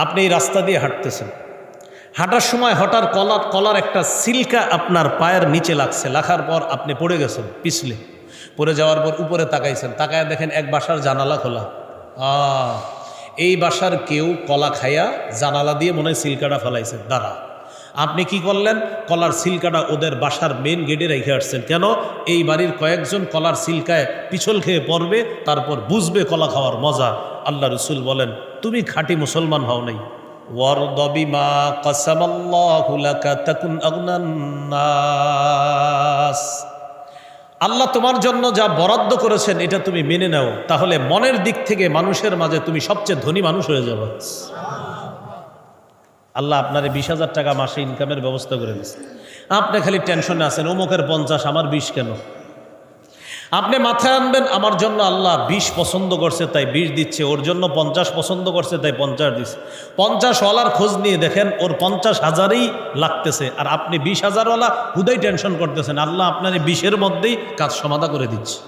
আপনি এই রাস্তা দিয়ে হাঁটতেছেন। হাঁটার সময় হঠাৎ কলার কলার একটা সিল্কা আপনার পায়ের নিচে লাগছে। লাখার পর আপনি পড়ে গেছেন, পিছলে। পড়ে যাওয়ার পর উপরে তাকাইছেন। তাকায় দেখেন এক বাসার জানালা খোলা। আ, এই বাসার কেউ কলা খাইয়া জানালা দিয়ে মনে হয় সিল্কাটা ফেলাইছে। দাঁড়া, আপনি কি করলেন? কলার সিল্কাটা ওদের বাসার মেন গেটে রেখে আসছেন। কেন? এই বাড়ির কয়েকজন কলার সিল্কায় পিছল খেয়ে পড়বে, তারপর বুঝবে কলা খাওয়ার মজা। আল্লাহ রসুল বলেন তুমি খাঁটি মুসলমান হও নাই। আল্লাহ তোমার জন্য যা বরাদ্দ করেছেন, এটা তুমি মেনে নাও। তাহলে মনের দিক থেকে মানুষের মাঝে তুমি সবচেয়ে ধনী মানুষ হয়ে যাবে। আল্লাহ আপনার বিশ হাজার টাকা মাসে ইনকামের ব্যবস্থা করে দিচ্ছে আপনি খালি টেনশনে আছেন, অমুকের পঞ্চাশ, আমার বিশ কেন? আপনি মাথায় আনবেন, আমার জন্য আল্লাহ বিষ পছন্দ করছে, তাই বিষ দিচ্ছে। ওর জন্য পঞ্চাশ পছন্দ করছে, তাই পঞ্চাশ দিচ্ছে। পঞ্চাশ ওয়ালার খোঁজ নিয়ে দেখেন, ওর পঞ্চাশ হাজারই লাগতেছে। আর আপনি বিশ হাজারওয়ালা, হুদাই টেনশন করতেছেন। আল্লাহ আপনার এই বিশের মধ্যেই কাজ সমাধা করে দিচ্ছে।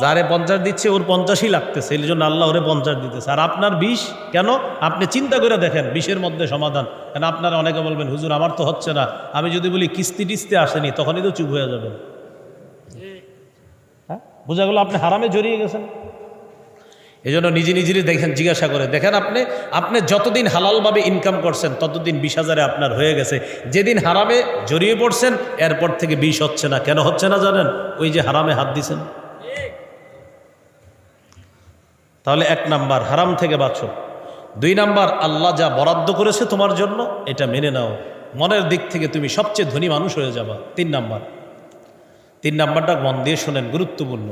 যারে পঞ্চাশ দিচ্ছে, ওর পঞ্চাশই লাগতেছে। এই জন্য আল্লাহ ওরে পঞ্চাশ দিতেছে। আর আপনার বিষ কেন? আপনি চিন্তা করে দেখেন, বিশের মধ্যে সমাধান। কেন আপনারা অনেকে বলবেন, হুজুর, আমার তো হচ্ছে না। আমি যদি বলি, কিস্তি টিস্তি আসেনি, তখনই তো চুপ হয়ে যাবেন। বোঝা গেল আপনি হারামে জড়িয়ে গেছেন। এই জন্য নিজে নিজেরই দেখেন, জিজ্ঞাসা করে। দেখেন আপনি আপনি যতদিন হালালভাবে ইনকাম করছেন, ততদিন বিশ হাজারে আপনার হয়ে গেছে। যেদিন হারামে জড়িয়ে পড়ছেন, এরপর থেকে বিষ হচ্ছে না। কেন হচ্ছে না জানেন? ওই যে হারামে হাত দিছেন। তাহলে এক নাম্বার, হারাম থেকে বাঁচো। দুই নাম্বার, আল্লাহ যা বরাদ্দ করেছে তোমার জন্য, এটা মেনে নাও। মনের দিক থেকে তুমি সবচেয়ে ধনী মানুষ হয়ে যাবা। তিন নাম্বার তিন নাম্বারটা মন দিয়ে শোনেন, গুরুত্বপূর্ণ।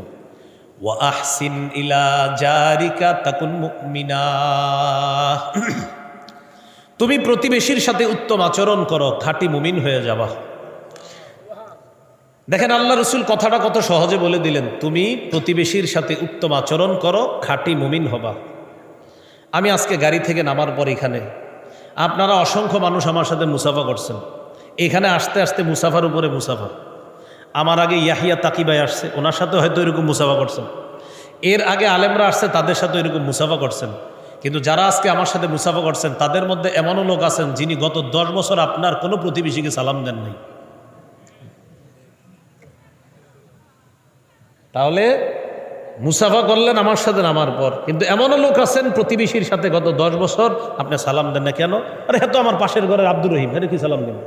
ওয়া আহসিন ইলা জারিকা তাকুন মুমিনা। তুমি প্রতিবেশীর সাথে উত্তম আচরণ করো, খাঁটি মুমিন হয়ে যাবা। দেখেন, আল্লাহ রসুল কথাটা কত সহজে বলে দিলেন, তুমি প্রতিবেশীর সাথে উত্তম আচরণ করো, খাঁটি মুমিন হবা। আমি আজকে গাড়ি থেকে নামার পর এখানে, আপনারা অসংখ্য মানুষ আমার সাথে মুসাফা করছেন। এখানে আসতে আসতে মুসাফার উপরে মুসাফা। আমার আগে ইয়াহিয়া তাকিবাই আসছে, ওনার সাথে হয়তো এরকম মুসাফা করছেন। এর আগে আলেমরা আসছে, তাদের সাথে এরকম মুসাফা করছেন। কিন্তু যারা আজকে আমার সাথে মুসাফা করছেন, তাদের মধ্যে এমনও লোক আছেন যিনি গত দশ বছর আপনার কোনো প্রতিবেশীকে সালাম দেন নাই। তাহলে মুসাফা করলেন আমার সাথে নামার পর, কিন্তু এমনও লোক আছেন প্রতিবেশীর সাথে গত দশ বছর আপনি সালাম দেন না কেন? আরে এত আমার পাশের ঘরের আব্দুর রহিম হ্যাঁ কি সালাম দেন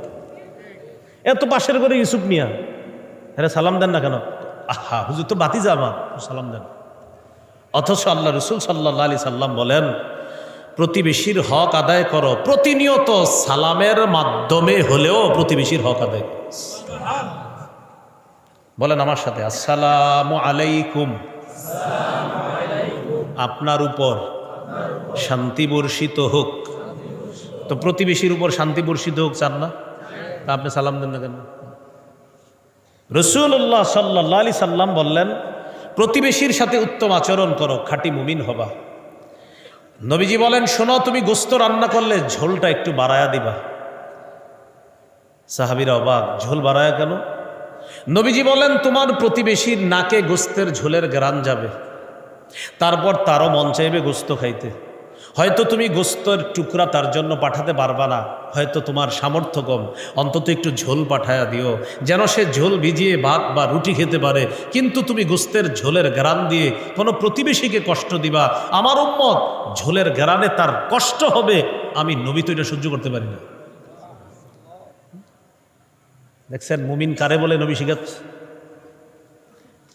এত পাশের ঘরে ইউসুফ মিয়া। হ্যাঁ সালাম দেন না কেন? আহা, হুজুর তো বাতিজা আমার সালাম দেন। অথচ আল্লাহ রসুল সাল্লাহ আলি সাল্লাম বলেন, প্রতিবেশীর হক আদায় করো। প্রতিনিয়ত সালামের মাধ্যমে হলেও প্রতিবেশীর হক আদায় বলেন আমার সাথে, আসসালামু আলাইকুম। আপনার উপর শান্তি বর্ষিত হোক। তো প্রতিবেশীর উপর শান্তি বর্ষিত হোক, চান না? তা আপনি সালাম দেন না কেন? রসুল্লাহ সাল্লাহ আলি সাল্লাম বললেন, প্রতিবেশীর সাথে উত্তম আচরণ করো, খাঁটি মুমিন হবা। নবীজি বলেন, শোনো, তুমি গোস্ত রান্না করলে ঝোলটা একটু বাড়ায়া দিবা। সাহাবিরা অবাক, ঝোল বাড়ায়া কেন? নবীজি বলেন, তোমার প্রতিবেশীর নাকে গোস্তের ঝোলের গ্রান যাবে। তারপর তারও মন চাইবে গোস্ত খাইতে। হয়তো তুমি গোস্তর টুকরা তার জন্য পাঠাতে পারবা না, হয়তো তোমার সামর্থ্য কম, অন্তত একটু ঝোল পাঠায়া দিও, যেন সে ঝোল ভিজিয়ে ভাত বা রুটি খেতে পারে, কিন্তু তুমি গোস্তের ঝোলের গ্রান দিয়ে কোনো প্রতিবেশীকে কষ্ট দিবা। আমার উম্মত, ঝোলের গ্রানে তার কষ্ট হবে, আমি নবী তো এটা সহ্য করতে পারি না। দেখছেন, মুমিন কারে বলে নবী শিখাচ্ছে?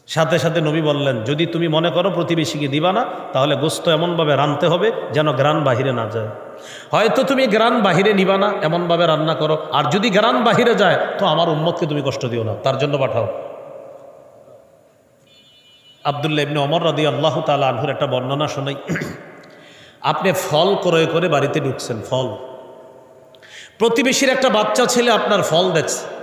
সাথে সাথে নবী বললেন, যদি তুমি মনে করো প্রতিবেশীকে দিবা না, তাহলে গোস্ত এমনভাবে রানতে হবে যেন গ্রান বাহিরে না যায়। হয়তো তুমি গ্রান বাহিরে নিবা না, এমনভাবে রান্না করো। আর যদি গ্রান বাহিরে যায়, তো আমার উম্মতকে তুমি কষ্ট দিও না, তার জন্য পাঠাও। আবদুল্লাহ ইবনে অমর রাদি আল্লাহ তালা আনহুর একটা বর্ণনা শোনাই। আপনি ফল ক্রয় করে বাড়িতে ঢুকছেন, ফল। প্রতিবেশীর একটা বাচ্চা ছেলে আপনার ফল দেখছে।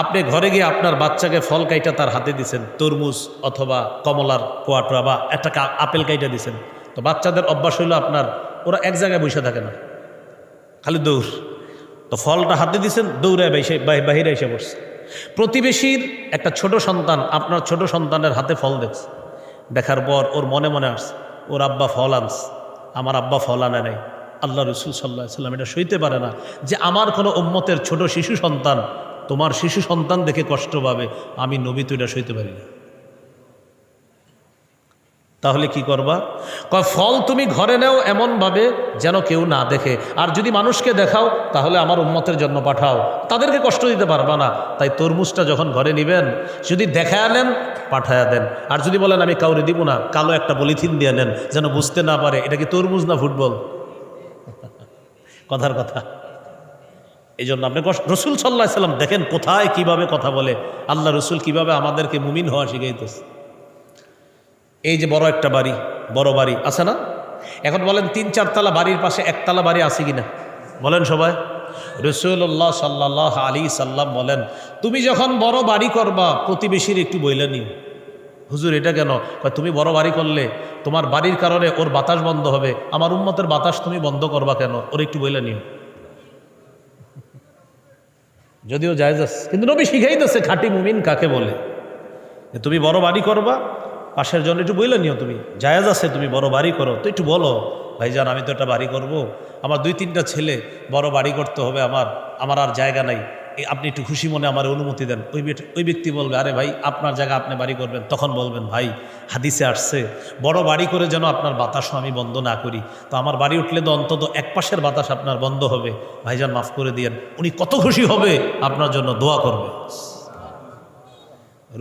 আপনি ঘরে গিয়ে আপনার বাচ্চাকে ফল কাইটা তার হাতে দিছেন, তরমুজ অথবা কমলার কোয়াটোয়া বা একটা আপেল কাইটা দিছেন। তো বাচ্চাদের অভ্যাস হইল আপনার, ওরা এক জায়গায় বসে থাকে না। খালি দৌড়। তো ফলটা হাতে দিছেন দৌড়ে বাইসে বাহিরে এসে বসছে। প্রতিবেশীর একটা ছোট সন্তান, আপনার ছোট সন্তানের হাতে ফল দেখছে। দেখার পর ওর মনে মনে আসছে, ওর আব্বা ফল আনছে, আমার আব্বা ফল আনে নাই। আল্লাহ রসুল সাল্লাহ সাল্লাম এটা সইতে পারে না যে আমার কোনো উম্মতের ছোট শিশু সন্তান তোমার শিশু সন্তান দেখে কষ্ট পাবে। আমি নবী তো এটা সইতে পারি না। তাহলে কি করবা? কয়, ফল তুমি ঘরে নেও এমনভাবে যেন কেউ না দেখে। আর যদি মানুষকে দেখাও, তাহলে আমার উম্মতের জন্য পাঠাও। তাদেরকে কষ্ট দিতে পারবা না। তাই তরমুজটা যখন ঘরে নেবেন, যদি দেখায় নেন, পাঠায়া দেন। আর যদি বলেন, আমি কাউরে দিব না, কালো একটা পলিথিন দিয়ে নেন, যেন বুঝতে না পারে, এটা কি তরমুজ না ফুটবল? কথার কথা। এই জন্য আপনি রসুল সাল্লাহ সাল্লাম দেখেন কোথায় কীভাবে কথা বলে। আল্লাহ রসুল কীভাবে আমাদেরকে মুমিন হওয়া শিখাইতেছে। এই যে বড় একটা বাড়ি, বড় বাড়ি, আছে না? এখন বলেন তিন চারতলা বাড়ির পাশে একতলা বাড়ি আছে কিনা? বলেন সবাই। রসুল্লাহ সাল্লাহ আলী সাল্লাম বলেন, তুমি যখন বড় বাড়ি করবা, প্রতিবেশীর একটু বইলে নিও। হুজুর, এটা কেন? তুমি বড় বাড়ি করলে তোমার বাড়ির কারণে ওর বাতাস বন্ধ হবে। আমার উন্মতের বাতাস তুমি বন্ধ করবা কেন? ওর একটু বইলে নিও। যদিও জায়জ আছে। কিন্তু নবী দিচ্ছে খাঁটি মুমিন কাকে বলে? যে তুমি বড় বাড়ি করবা, পাশের জন্য একটু বইলে নিও তুমি। জায়াজ আছে, তুমি বড় বাড়ি করো। তো একটু বলো, ভাইজান, আমি তো একটা বাড়ি করব। আমার দুই তিনটা ছেলে, বড় বাড়ি করতে হবে আমার। আমার আর জায়গা নাই। আপনি একটু খুশি মনে আমার অনুমতি দেন। ওই ওই ব্যক্তি বলবে, আরে ভাই, আপনার জায়গা আপনি বাড়ি করবেন। তখন বলবেন, ভাই, হাদিসে আসছে, বড় বাড়ি করে যেন আপনার বাতাসও আমি বন্ধ না করি। তো আমার বাড়ি উঠলে তো অন্তত এক পাশের বাতাস আপনার বন্ধ হবে। ভাইজান, মাফ করে দিয়েন। উনি কত খুশি হবে আপনার জন্য দোয়া করবে।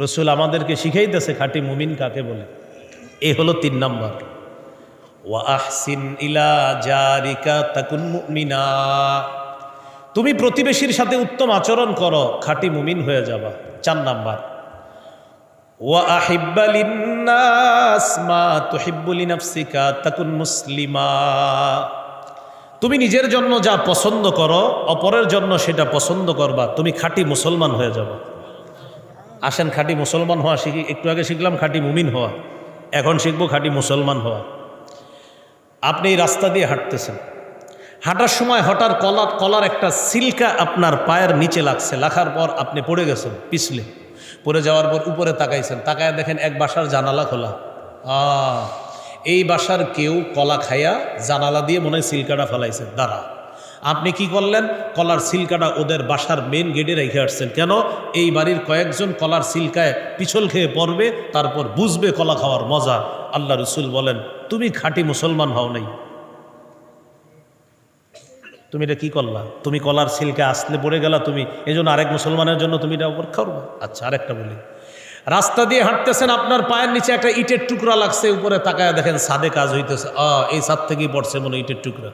রসুল আমাদেরকে শিখাইতেছে, খাঁটি মুমিন কাকে বলে? এ হলো তিন নম্বর। ওয়া আহসিন ইলা জারিকা তাকুন মুমিনা। তুমি প্রতিবেশীর সাথে উত্তম আচরণ করো, খাঁটি মুমিন হয়ে যাবা। চার নাম্বার। ওয়া তাকুন মুসলিমা। তুমি নিজের জন্য যা পছন্দ করো, অপরের জন্য সেটা পছন্দ করবা, তুমি খাঁটি মুসলমান হয়ে যাবা। আসেন, খাঁটি মুসলমান হওয়া শিখি একটু আগে শিখলাম খাঁটি মুমিন হওয়া। এখন শিখব খাঁটি মুসলমান হওয়া। আপনি রাস্তা দিয়ে হাঁটতেছেন। হাঁটার সময় হঠাৎ কলার কলার একটা সিল্কা আপনার পায়ের নিচে লাগছে, লাখার পর আপনি পড়ে গেছেন, পিছলে। পড়ে যাওয়ার পর উপরে তাকাইছেন, তাকায় দেখেন এক বাসার জানালা খোলা। আ, এই বাসার কেউ কলা খাইয়া জানালা দিয়ে মনে হয় সিল্কাটা ফেলাইছে। দাঁড়া, আপনি কি করলেন? কলার সিল্কাটা ওদের বাসার মেন গেটে রেখে আসছেন। কেন? এই বাড়ির কয়েকজন কলার সিল্কায় পিছল খেয়ে পড়বে, তারপর বুঝবে কলা খাওয়ার মজা। আল্লাহ রসুল বলেন, তুমি খাঁটি মুসলমান হও নাই। তুমি এটা কি করলা? তুমি কলার সিল্কে আসলে পড়ে গেলা, তুমি এই জন্য আরেক মুসলমানের জন্য তুমি এটা অপেক্ষা করব আচ্ছা আরেকটা বলি। রাস্তা দিয়ে হাঁটতেছেন, আপনার পায়ের নিচে একটা ইটের টুকরা লাগছে, উপরে তাকায় দেখেন সাদে কাজ হইতেছে। আ, এই সাদ থেকেই পড়ছে মনে ইটের টুকরা।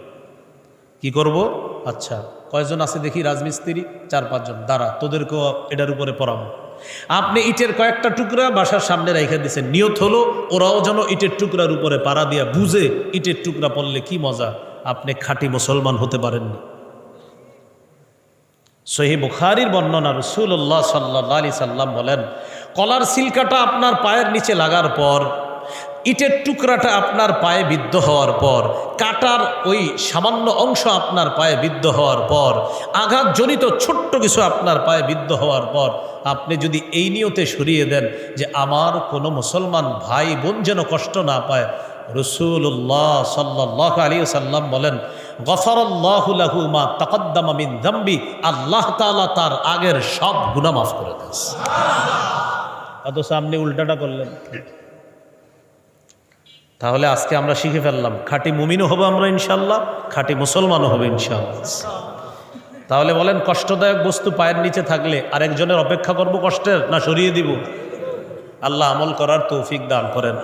কি করব? আচ্ছা কয়জন আছে দেখি? রাজমিস্ত্রি, চার পাঁচজন। দাঁড়া, তোদেরকেও এটার উপরে পড়াবো। আপনি ইটের কয়েকটা টুকরা বাসার সামনে রেখে দিচ্ছেন নিয়ত হলো, ওরাও যেন ইটের টুকরার উপরে পাড়া দিয়া বুঝে, ইটের টুকরা পড়লে কি মজা। আপনি খাঁটি মুসলমান হতে পারেননি। সহি বুখারির বর্ণনা রসুল্লাহ সাল্লাহ আলি সাল্লাম বলেন, কলার সিলকাটা আপনার পায়ের নিচে লাগার পর, ইটের টুকরাটা আপনার পায়ে বিদ্ধ হওয়ার পর, কাটার ওই সামান্য অংশ আপনার পায়ে বিদ্ধ হওয়ার পর, আঘাতজনিত ছোট্ট কিছু আপনার পায়ে বিদ্ধ হওয়ার পর, আপনি যদি এই নিয়তে সরিয়ে দেন যে আমার কোনো মুসলমান ভাই বোন যেন কষ্ট না পায় রসুল্লাহ সাল্লাহ আলী সাল্লাম বলেন গফরল্লাহুলাহু মা তাকদ্দামা মিন দাম্বি আল্লাহ তাআলা তার আগের সব গুনাহ মাফ করে দিয়েছে অথচ আপনি উল্টাটা করলেন। তাহলে আজকে আমরা শিখে ফেললাম খাঁটি মুমিনও হব আমরা ইনশাল্লাহ খাঁটি মুসলমানও হবে ইনশাল্লাহ তাহলে বলেন কষ্টদায়ক বস্তু পায়ের নিচে থাকলে আরেকজনের অপেক্ষা করব কষ্টের না সরিয়ে দিব? আল্লাহ আমল করার তৌফিক দান করেন।